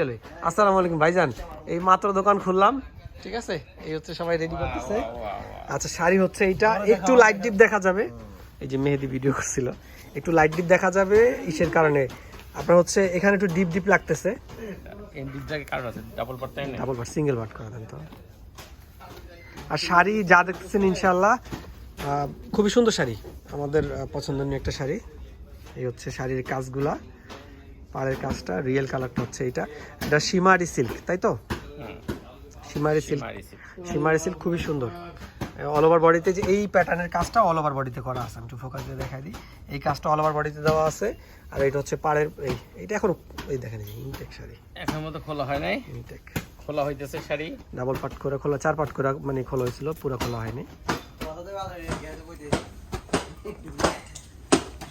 চলে। আসসালামু আলাইকুম ভাইজান। এই মাত্র দোকান খুললাম। ঠিক আছে? এই হচ্ছে সবাই রেডি করতেছে। আচ্ছা শাড়ি হচ্ছে এইটা। একটু লাইট ডিপ দেখা যাবে। এই যে মেহেদি ভিডিও করছিল। একটু লাইট ডিপ দেখা যাবে ইসের কারণে। আপনার হচ্ছে এখানে একটু ডিপ ডিপ লাগতেছে। ডাবল পার্ট সিঙ্গেল বার করে দেন তো। আর শাড়ি যা দেখতেছেন ইনশাল্লাহ খুবই সুন্দর শাড়ি। আমাদের পছন্দনীয় একটা শাড়ি। এই হচ্ছে শাড়ির কাজগুলা। পাড়ের কাজটা রিয়েল কালারটা হচ্ছে এটা এটা সীমারি সিল্ক তাই তো? সীমারি সিল্ক সীমারি সিল্ক খুবই সুন্দর। অল ওভার বডিতে যে এই প্যাটার্নের কাজটা অল ওভার বডিতে করা আছে। আমি একটু ফোকাস দিয়ে দেখাই দিই। এই কাজটা অল ওভার বডিতে দেওয়া আছে। আর এটা হচ্ছে পাড়ের এই এটা এখন এই দেখেন ইনটেক শাড়ি। এখন মতো খোলা হয় নাই? ইনটেক খোলা হইতেছে শাড়ি? ডাবল পাট করে খোলা চার পাট করে মানে খোলা হয়েছিল পুরো খোলা হয়নি।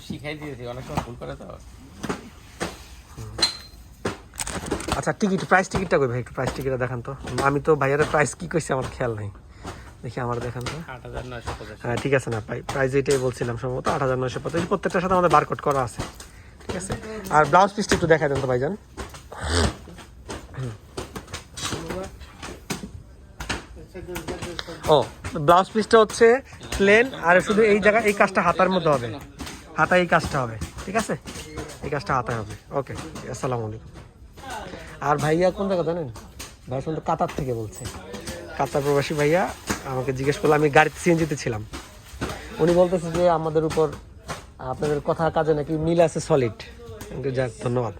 শিখাই দিয়েছি অনেক সময় ভুল করে তো। আচ্ছা টিকিট প্রাইস টিকিটটা কই ভাই? একটু প্রাইস টিকিটটা দেখান তো। আমি তো ভাইয়ার প্রাইস কি কইছে আমার খেয়াল নাই। দেখি আমার দেখান তো। হ্যাঁ ঠিক আছে না ভাই। প্রাইস এটাই বলছিলাম সম্ভবত আট হাজার নয়শো পঁচাশি। প্রত্যেকটার সাথে আমাদের বারকোড করা আছে। ঠিক আছে? আর ব্লাউজ পিসটা একটু দেখাই দেন তো ভাইজান। ও ব্লাউজ পিসটা হচ্ছে প্লেন আর শুধু এই জায়গা এই কাজটা হাতার মধ্যে হবে। হাতা এই কাজটা হবে। ঠিক আছে? এই কাজটা হাতায় হবে। ওকে আসসালামু আলাইকুম। আর ভাইয়া কোন জায়গা জানেন? ভাই শুনতে কাতার থেকে বলছে। কাতার প্রবাসী ভাইয়া আমাকে জিজ্ঞেস করল, আমি গাড়িতে সিএনজিতে ছিলাম। উনি বলতেছে যে আমাদের উপর আপনাদের কথা কাজে নাকি মিল আছে সলিড যাক, ধন্যবাদ।